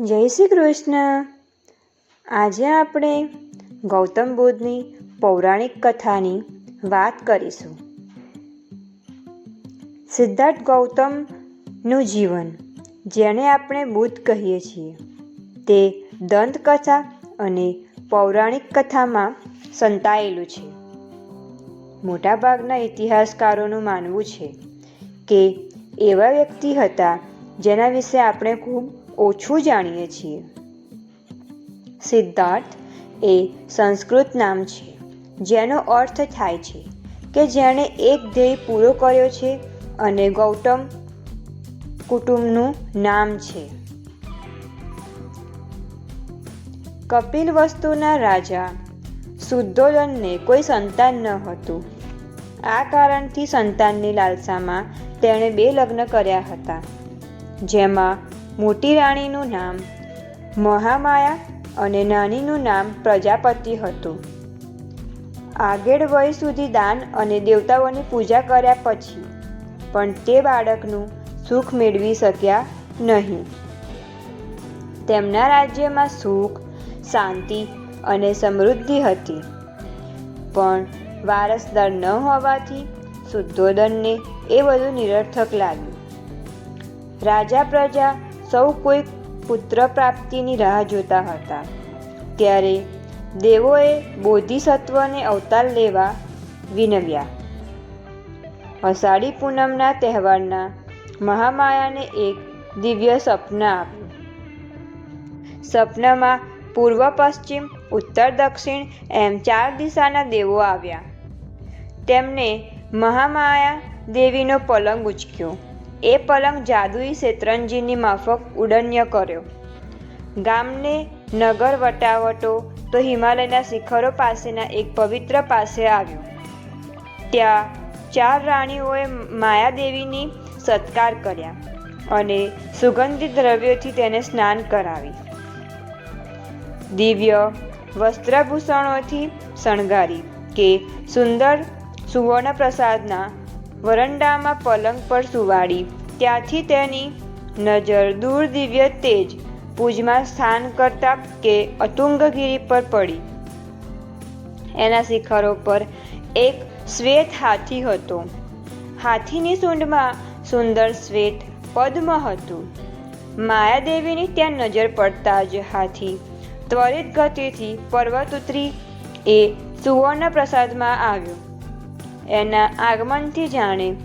જય શ્રી કૃષ્ણ. આજે આપણે ગૌતમ બુદ્ધની પૌરાણિક કથાની વાત કરીશું. સિદ્ધાર્થ ગૌતમનું જીવન, જેને આપણે બુદ્ધ કહીએ છીએ, તે દંતકથા અને પૌરાણિક કથામાં સંતાયેલું છે. મોટાભાગના ઇતિહાસકારોનું માનવું છે કે એવા વ્યક્તિ હતા જેના વિશે આપણે ખૂબ ઓછું જાણીએ છીએ. સિદ્ધાર્થ એ સંસ્કૃત નામ છે, જેનો અર્થ થાય છે કે જેણે એક ધ્યેય પૂરો કર્યો છે અને ગૌતમ કુટુંબનું નામ છે. કપિલ વસ્તુના રાજા સુદ્ધોદનને કોઈ સંતાન ન હતું. આ કારણથી સંતાનની લાલસામાં તેણે બે લગ્ન કર્યા હતા, જેમાં મોટી રાણીનું નામ મહામાયા અને નાનીનું નામ પ્રજાપતિ હતું. આગળ વય સુધી દાન અને દેવતાઓની પૂજા કર્યા પછી પણ તે બાળકનું સુખ મેળવી શક્યા નહીં. તેમના રાજ્યમાં સુખ, શાંતિ અને સમૃદ્ધિ હતી. પણ વારસદાર ન હોવાથી શુદ્ધોદનને એ બધું નિરર્થક લાગ્યું. રાજા પ્રજા સૌ કોઈ પુત્ર પ્રાપ્તિની રાહ જોતા હતા. ત્યારે દેવોએ બોધિસત્વને અવતાર લેવા વિનવ્યા. અષાઢી પૂનમના તહેવારના મહામાયાને એક દિવ્ય સપન આપ્યું. સ્વપ્નમાં પૂર્વ, પશ્ચિમ, ઉત્તર, દક્ષિણ એમ ચાર દિશાના દેવો આવ્યા. તેમને મહામાયા દેવીનો પલંગ ઉચક્યો. એ પલંગ જાદુઈ શેતરંજીની માફક ઉડન્ય કર્યો. ગામને નગર વટાવટો તો હિમાલયના શિખરો પાસેના એક પવિત્ર પાસે આવ્યો. ત્યાં ચાર રાણીઓએ માયાદેવીની સત્કાર કર્યા અને સુગંધિત દ્રવ્યોથી તેને સ્નાન કરાવી. દિવ્ય વસ્ત્રભૂષણોથી શણગારી કે સુંદર સુવર્ણ પ્રસાદના વરંડામાં પલંગ પર સુવાડી. ત્યાંથી તેની નજર દૂર દિવ્ય તેજ પૂજમાં સ્થાન કરતા કે અતુંગગીરી પર પડી. એના શિખરો પર એક શ્વેત હાથી હતો. હાથીની સૂંઢમાં સુંદર શ્વેત પદ્મ હતું. માયાદેવીની ત્યાં નજર પડતા જ હાથી ત્વરિત ગતિથી પર્વત ઉતરી એ સુવર્ણ પ્રસાદમાં આવ્યો. એના આગમનથી જાણે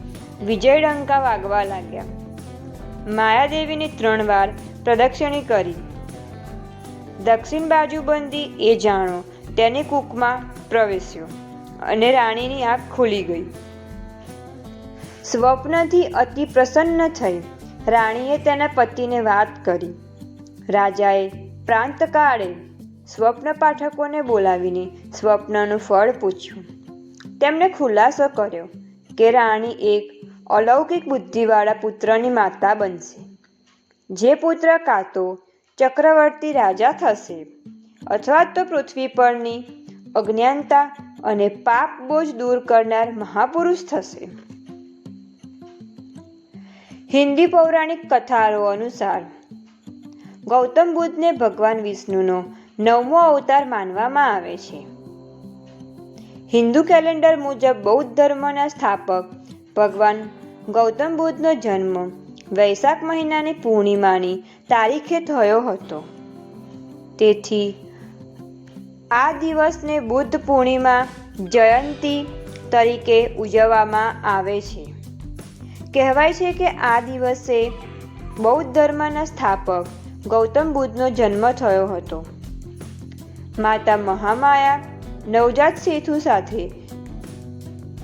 વિજય ડંકા વાગવા લાગ્યા. માયાદેવીની ત્રણ વાર પ્રદક્ષિણી કરી. દક્ષિણ બાજુ બંધી એ જાણો, તેની કૂકમાં પ્રવેશ્યો અને રાણીની આંખ ખુલી ગઈ. સ્વપ્નથી અતિ પ્રસન્ન થઈ રાણીએ તેના પતિને વાત કરી. રાજાએ પ્રાંતકાળે સ્વપ્ન પાઠકોને બોલાવીને સ્વપ્નનું ફળ પૂછ્યું. તેમણે ખુલાસો કર્યો કે રાણી એક અલૌકિક બુદ્ધિવાળા પુત્રની માતા બનશે. જે પુત્ર કાં તો ચક્રવર્તી રાજા થશે અથવા તો પૃથ્વી પરની અજ્ઞાનતા અને પાપ બોજ દૂર કરનાર મહાપુરુષ થશે. હિન્દી પૌરાણિક કથાઓ અનુસાર ગૌતમ બુદ્ધને ભગવાન વિષ્ણુનો નવમો અવતાર માનવામાં આવે છે. હિન્દુ કેલેન્ડર મુજબ બૌદ્ધ ધર્મના સ્થાપક ભગવાન ગૌતમ બુદ્ધનો જન્મ વૈશાખ મહિનાની પૂર્ણિમાની તારીખે થયો હતો. તેથી આ દિવસને બુદ્ધ પૂર્ણિમા જયંતી તરીકે ઉજવવામાં આવે છે. કહેવાય છે કે આ દિવસે બૌદ્ધ ધર્મના સ્થાપક ગૌતમ બુદ્ધનો જન્મ થયો હતો. માતા મહામાયા નવજાત સેતુ સાથે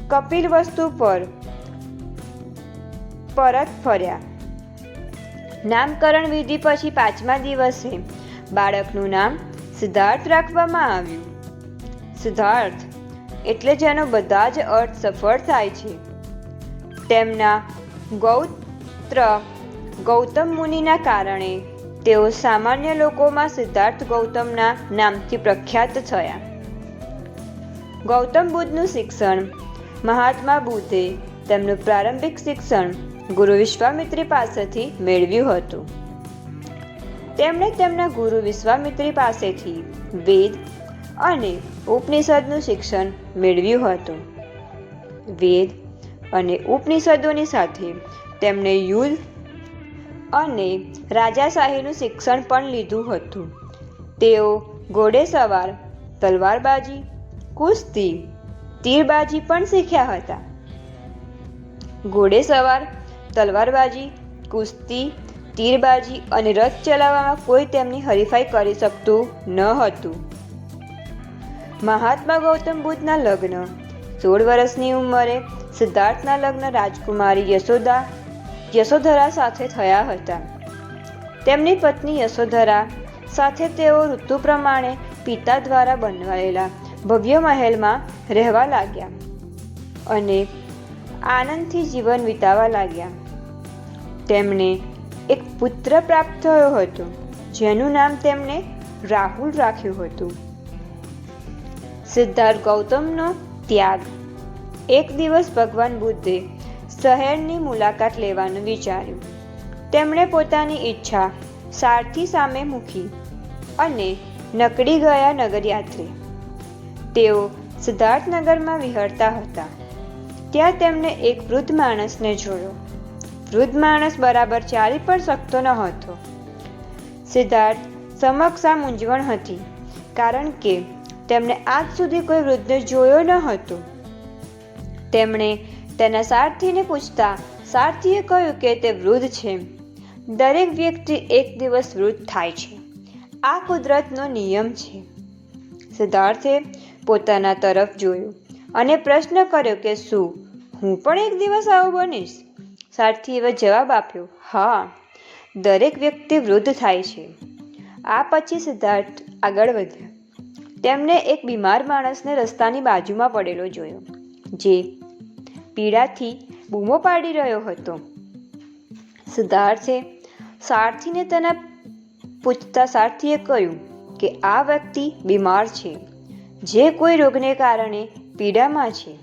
કપિલ વસ્તુ પર પરત ફર્યા. નામકરણ વિધિ પછી પાંચમા દિવસે બાળકનું નામ સિદ્ધાર્થ રાખવામાં આવ્યું. સિદ્ધાર્થ એટલે જેનો બધા જ અર્થ સફળ થાય છે. તેમના ગૌત્ર ગૌતમ મુનિના કારણે તેઓ સામાન્ય લોકોમાં સિદ્ધાર્થ ગૌતમના નામથી પ્રખ્યાત થયા. ગૌતમ બુદ્ધનું શિક્ષણ. મહાત્મા બુદ્ધે તેમનું પ્રારંભિક શિક્ષણ ગુરુ વિશ્વામિત્રી પાસેથી મેળવ્યું હતું. તેમણે તેમના ગુરુ વિશ્વામિત્રી પાસેથી વેદ અને ઉપનિષદનું શિક્ષણ મેળવ્યું હતું. વેદ અને ઉપનિષદોની સાથે તેમણે યુદ્ધ અને રાજાશાહીનું શિક્ષણ પણ લીધું હતું. તેઓ ઘોડેસવાર, તલવારબાજી કુસ્તી, તીરબાજી પણ શીખ્યા હતા. ઘોડેસવાર તલવારબાજી, કુસ્તી, તીરબાજી અને રથ ચલાવવામાં કોઈ તેમની હરીફાઈ કરી શકતું ન હતું. મહાત્મા ગૌતમ બુદ્ધના લગ્ન, સોળ વર્ષની ઉંમરે સિદ્ધાર્થના લગ્ન રાજકુમારી યશોદા, યશોધરા સાથે થયા હતા. તેમની પત્ની યશોધરા સાથે તેઓ ઋતુ પ્રમાણે પિતા દ્વારા બંધાયેલા ભવ્ય મહેલમાં રહેવા લાગ્યા અને આનંદથી જીવન વિતાવા લાગ્યા. તેમણે એક પુત્ર પ્રાપ્ત થયો હતો, જેનું નામ તેમણે રાહુલ રાખ્યું હતું. સિદ્ધાર્થ ગૌતમનો ત્યાગ. એક દિવસ ભગવાન બુદ્ધે શહેરની મુલાકાત લેવાનું વિચાર્યું. તેમણે પોતાની ઈચ્છા સારથી સામે મૂકી અને નકળી ગયા નગરયાત્રે. તેઓ સિદ્ધાર્થનગરમાં વિહરતા હતા. ત્યાં તેમણે એક વૃદ્ધ માણસને જોયો. વૃદ્ધ માણસ બરાબર ચાલી પણ શકતો ન હતો સિદ્ધાર્થ સમક્ષ આ મૂંઝવણ હતી, કારણ કે તેમણે આજ સુધી કોઈ વૃદ્ધને જોયો ન હતો. તેમણે તેના સારથીને પૂછતા, સારથીએ કહ્યું કે તે વૃદ્ધ છે. દરેક વ્યક્તિ એક દિવસ વૃદ્ધ થાય છે. આ કુદરતનો નિયમ છે. સિદ્ધાર્થે પોતાના તરફ જોયું અને પ્રશ્ન કર્યો કે શું, હું પણ એક દિવસ આવો બનીશ? સારથીએ જવાબ આપ્યો, હા, દરેક વ્યક્તિ વૃદ્ધ થાય છે. આ પછી સિદ્ધાર્થ આગળ વધ્યા. તેમણે એક બીમાર માણસને રસ્તાની બાજુમાં પડેલો જોયો, જે પીડાથી બૂમો પાડી રહ્યો હતો. સિદ્ધાર્થે સારથીને તેના પૂછતા સારથીએ કહ્યું કે આ વ્યક્તિ બીમાર છે. જે કોઈ રોગને કારણે પીડામાં છે,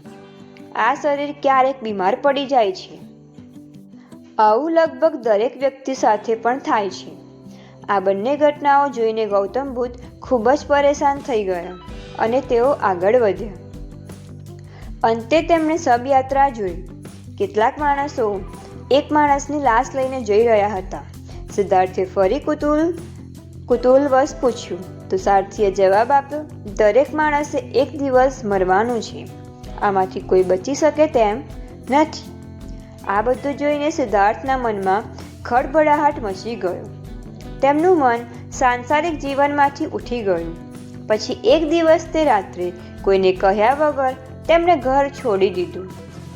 આ શરીર ક્યારેક બીમાર પડી જાય છે. આવું લગભગ દરેક વ્યક્તિ સાથે પણ થાય છે. આ બંને ઘટનાઓ જોઈને ગૌતમ બુદ્ધ ખૂબ જ પરેશાન થઈ ગયા અને તેઓ આગળ વધ્યા. અંતે તેમણે શબયાત્રા જોઈ. કેટલાક માણસો એક માણસની લાશ લઈને જઈ રહ્યા હતા. સિદ્ધાર્થે ફરી કુતુલ, કુતુલવશ પૂછ્યું તો સારથીએ જવાબ આપ્યો, દરેક માણસે એક દિવસ મરવાનું છે. આમાંથી કોઈ બચી શકે તેમ નથી. આ બધું જોઈને સિદ્ધાર્થના મનમાં ખળભળાહટ મચી ગયો. તેમનું મન સાંસારિક જીવનમાંથી ઉઠી ગયું. પછી એક દિવસ તે રાત્રે કોઈને કહ્યા વગર તેમણે ઘર છોડી દીધું.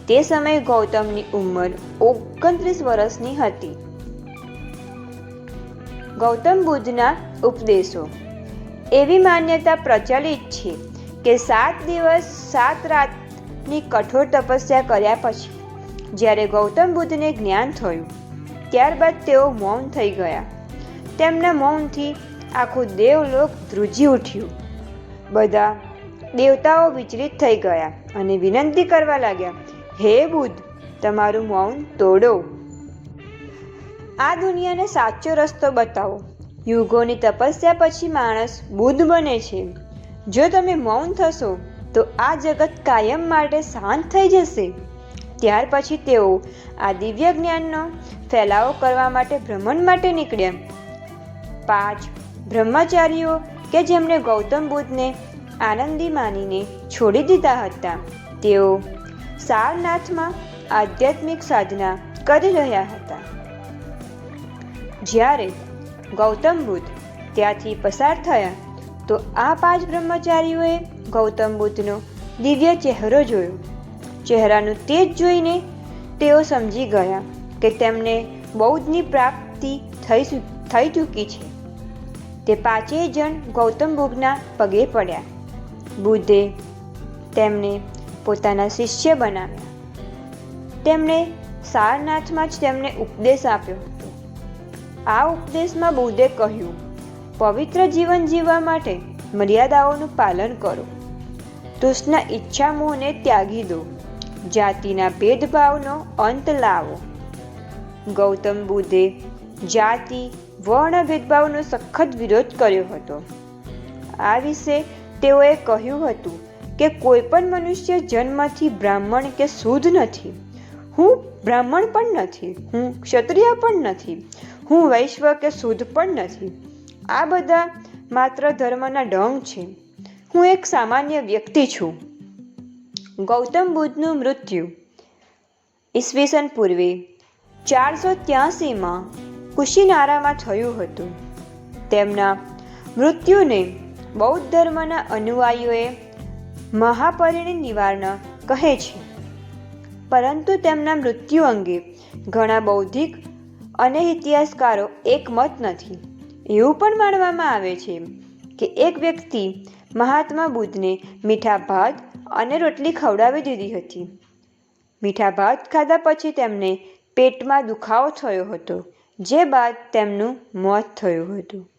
તે સમયે ગૌતમની ઉંમર ઓગણત્રીસ વર્ષની હતી. ગૌતમ બુદ્ધના ઉપદેશો એવી માન્યતા પ્રચલિત છે કે સાત દિવસ સાત રાતની કઠોર તપસ્યા કર્યા પછી, જ્યારે ગૌતમ બુદ્ધને જ્ઞાન થયું, ત્યારબાદ તેઓ મૌન થઈ ગયા. તેમના મૌનથી આખું દેવલોક ધ્રુજી ઉઠ્યું. બધા દેવતાઓ વિચલિત થઈ ગયા અને વિનંતી કરવા લાગ્યા, હે બુદ્ધ, તમારું મૌન તોડો. આ દુનિયાને સાચો રસ્તો બતાવો. યુગોની તપસ્યા પછી માણસ બુદ્ધ બને છે. જો તમે મૌન થશો, તો આ જગત કાયમ માટે શાંત થઈ જશે. ત્યાર પછી તેઓ આ દિવ્ય જ્ઞાનનો ફેલાવો કરવા માટે ભ્રમણ માટે નીકળ્યા. પાંચ, બ્રહ્મચારીઓ કે જેમણે ગૌતમ બુદ્ધને આનંદી માનીને છોડી દીધા હતા. તેઓ સારનાથમાં આધ્યાત્મિક સાધના કરી રહ્યા હતા. જ્યારે ગૌતમ બુદ્ધ. ત્યાંથી પસાર થયા તો આ પાંચ બ્રહ્મચારીઓએ ગૌતમ બુદ્ધનો દિવ્ય ચહેરો જોયો. ચહેરાનું તેજ જોઈને તેઓ સમજી ગયા કે તેમને બૌદ્ધની પ્રાપ્તિ થઈ થઈ ચૂકી છે. તે પાંચેય જણ ગૌતમ બુદ્ધના પગે પડ્યા. બુદ્ધે તેમને પોતાના શિષ્ય બનાવ્યા. તેમણે સારનાથમાં જ તેમને ઉપદેશ આપ્યો. આ ઉપદેશમાં બુદ્ધે કહ્યું, પવિત્ર જીવન જીવવા માટે મર્યાદાઓનું પાલન કરો. તૃષ્ણા ઈચ્છા મોહને ત્યાગી દો. જાતિના ભેદભાવનો અંત લાવો. ગૌતમ બુદ્ધે જાતિ, વર્ણ ભેદભાવનો સખત વિરોધ કર્યો હતો. આ વિશે તેઓએ કહ્યું હતું કે કોઈ પણ મનુષ્ય જન્મથી બ્રાહ્મણ કે શુદ્ધ નથી. હું બ્રાહ્મણ પણ નથી. હું ક્ષત્રિય પણ નથી. હું વૈશ્વ કે શુદ્ધ પણ નથી. આ બધા માત્ર ધર્મના ડંગ છે. હું એક સામાન્ય વ્યક્તિ છું. ગૌતમ બુદ્ધનું મૃત્યુ ઈસવીસન પૂર્વે ચારસો ત્યાસીમાં કુશીનારામાં થયું હતું. તેમના મૃત્યુને બૌદ્ધ ધર્મના અનુયાયીઓએ મહાપરિણી નિવારણ કહે છે. પરંતુ તેમના મૃત્યુ અંગે ઘણા બૌદ્ધિક અને ઇતિહાસકારો એકમત નથી. એવું પણ માનવામાં આવે છે કે એક વ્યક્તિ મહાત્મા બુદ્ધને મીઠા ભાત અને રોટલી ખવડાવી દીધી હતી. મીઠા ભાત ખાધા પછી તેમને પેટમાં દુખાવો થયો હતો, જે બાદ તેમનું મોત થયું હતું.